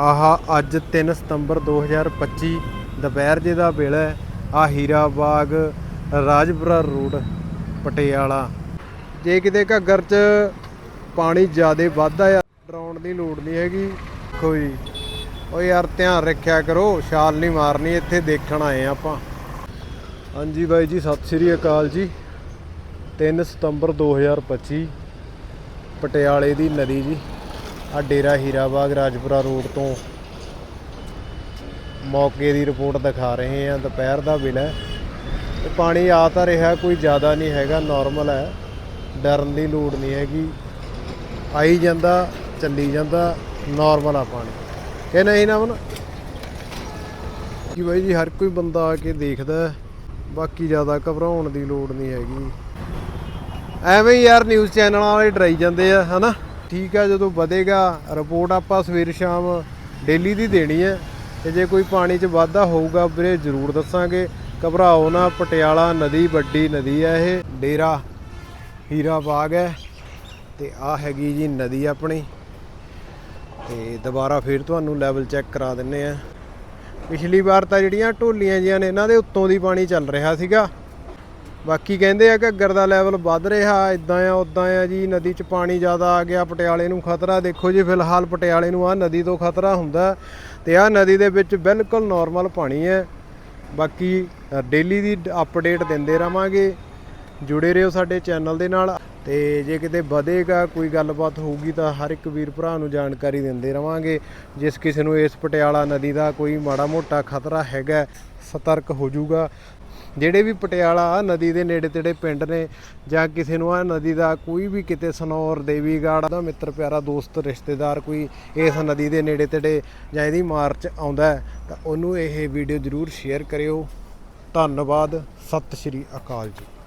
ਆਹ ਅੱਜ 3 ਸਤੰਬਰ 2025 ਦੁਪਹਿਰ ਜੇ ਦਾ ਵੇਲਾ ਹੈ ਆ ਹੀਰਾ ਬਾਗ, ਰਾਜਪੁਰਾ ਰੋਡ, ਪਟਿਆਲਾ। ਜੇ ਕਿਤੇ ਘੱਗਰ 'ਚ ਪਾਣੀ ਜ਼ਿਆਦੇ ਵੱਧਦਾ ਆ, ਡਰਾਉਣ ਦੀ ਲੋੜ ਨਹੀਂ ਹੈਗੀ, ਕੋਈ। ਓ ਯਾਰ, ਧਿਆਨ ਰੱਖਿਆ ਕਰੋ, ਛਾਲ ਨਹੀਂ ਮਾਰਨੀ, ਇੱਥੇ ਦੇਖਣ ਆਏ ਆ ਆਪਾਂ। ਹਾਂਜੀ ਬਾਈ ਜੀ, ਸਤਿ ਸ੍ਰੀ ਅਕਾਲ ਜੀ। 3 ਸਤੰਬਰ 2025 ਪਟਿਆਲੇ ਦੀ ਨਦੀ ਜੀ। ਆ ਡੇਰਾ ਹੀਰਾ ਬਾਗ ਰਾਜਪੁਰਾ ਰੋਡ ਤੋਂ ਮੌਕੇ ਦੀ ਰਿਪੋਰਟ ਦਿਖਾ ਰਹੇ ਆ ਦੁਪਹਿਰ ਦਾ ਵੇਲਾ ਹੈ ਤੇ ਪਾਣੀ ਆ ਤਾਂ ਰਿਹਾ, ਕੋਈ ਜ਼ਿਆਦਾ ਨਹੀਂ ਹੈਗਾ ਨਾਰਮਲ ਹੈ। ਡਰਨ ਦੀ ਲੋੜ ਨਹੀਂ ਹੈਗੀ। ਆਈ ਜਾਂਦਾ, ਚੱਲੀ ਜਾਂਦਾ ਨਾਰਮਲ ਆ ਪਾਣੀ। ਕਿ ਨਹੀਂ ਨਾ ਮਨ ਕਿ ਬਾਈ ਜੀ, ਹਰ ਕੋਈ ਬੰਦਾ ਆ ਕੇ ਦੇਖਦਾ ਬਾਕੀ ਜ਼ਿਆਦਾ ਘਬਰਾਉਣ ਦੀ ਲੋੜ ਨਹੀਂ ਹੈਗੀ। ਐਵੇਂ ਹੀ ਯਾਰ ਨਿਊਜ਼ ਚੈਨਲਾਂ ਵਾਲੇ ਡਰਾਈ ਜਾਂਦੇ ਆ, ਹਨਾ? ਠੀਕ ਆ, ਜਦੋਂ ਵਧੇਗਾ ਰਿਪੋਰਟ ਆਪਾਂ ਸਵੇਰ ਸ਼ਾਮ ਡੇਲੀ ਦੀ ਦੇਣੀ ਹੈ ਤੇ ਜੇ ਕੋਈ ਪਾਣੀ 'ਚ ਵਾਧਾ ਹੋਊਗਾ ਵੀਰੇ, ਜ਼ਰੂਰ ਦੱਸਾਂਗੇ। ਘਬਰਾਓ ਨਾ, ਪਟਿਆਲਾ ਨਦੀ, ਵੱਡੀ ਨਦੀ ਹੈ ਇਹ। ਡੇਰਾ, ਹੀਰਾ ਬਾਗ ਹੈ ਤੇ ਆ ਹੈਗੀ ਜੀ ਨਦੀ ਆਪਣੀ। ਤੇ ਦੁਬਾਰਾ ਫਿਰ ਤੁਹਾਨੂੰ ਲੈਵਲ ਚੈੱਕ ਕਰਾ ਦਿੰਨੇ ਆ। ਪਿਛਲੀ ਵਾਰ ਤਾਂ ਜਿਹੜੀਆਂ ਢੋਲੀਆਂ ਜੀਆਂ ਨੇ, ਇਹਨਾਂ ਦੇ ਉੱਤੋਂ ਦੀ ਪਾਣੀ ਚੱਲ ਰਿਹਾ ਸੀਗਾ। ਬਾਕੀ ਕਹਿੰਦੇ ਆ ਕਿ ਘੱਗਰ ਦਾ ਲੈਵਲ ਵੱਧ ਰਿਹਾ ਇਦਾਂ ਆ ਉਦਾਂ ਆ ਜੀ, ਨਦੀ 'ਚ ਪਾਣੀ ਜ਼ਿਆਦਾ ਆ ਗਿਆ, ਪਟਿਆਲੇ ਨੂੰ ਖਤਰਾ, ਦੇਖੋ ਜੀ ਫਿਲਹਾਲ ਪਟਿਆਲੇ ਨੂੰ ਆ ਨਦੀ ਤੋਂ ਖਤਰਾ ਹੁੰਦਾ ਤੇ ਆ ਨਦੀ ਦੇ ਵਿੱਚ ਬਿਲਕੁਲ ਨਾਰਮਲ ਪਾਣੀ ਹੈ। ਬਾਕੀ ਡੇਲੀ ਦੀ ਅਪਡੇਟ ਦਿੰਦੇ ਰਵਾਂਗੇ। ਜੁੜੇ ਰਹੋ ਸਾਡੇ ਚੈਨਲ ਦੇ ਨਾਲ ਤੇ ਜੇ ਕਿਤੇ ਵਧੇਗਾ, ਕੋਈ ਗੱਲਬਾਤ ਹੋਊਗੀ ਤਾਂ ਹਰ ਇੱਕ ਵੀਰ ਭਰਾ ਨੂੰ ਜਾਣਕਾਰੀ ਦਿੰਦੇ ਰਵਾਂਗੇ। ਜਿਸ ਕਿਸੇ ਨੂੰ ਇਸ ਪਟਿਆਲਾ ਨਦੀ ਦਾ ਕੋਈ ਮਾੜਾ ਮੋਟਾ ਖਤਰਾ ਹੈਗਾ ਸਤਰਕ ਹੋ ਜਾਊਗਾ। ਜਿਹੜੇ ਵੀ ਪਟਿਆਲਾ ਨਦੀ ਦੇ ਨੇੜੇ ਤੇੜੇ ਪਿੰਡ ਨੇ ਜਾਂ ਕਿਸੇ ਨੂੰ ਆ ਨਦੀ ਦਾ ਕੋਈ ਵੀ ਕਿਤੇ ਸਨੌਰ, ਦੇਵੀਗੜ੍ਹ ਦਾ ਮਿੱਤਰ ਪਿਆਰਾ ਦੋਸਤ, ਰਿਸ਼ਤੇਦਾਰ ਕੋਈ ਇਸ ਨਦੀ ਦੇ ਨੇੜੇ ਤੇੜੇ ਜਾਂ ਇਹਦੀ ਮਾਰਚ ਆਉਂਦਾ ਤਾਂ ਉਹਨੂੰ ਇਹ ਵੀਡੀਓ ਜ਼ਰੂਰ ਸ਼ੇਅਰ ਕਰਿਓ। ਧੰਨਵਾਦ, ਸਤਿ ਸ਼੍ਰੀ ਅਕਾਲ ਜੀ।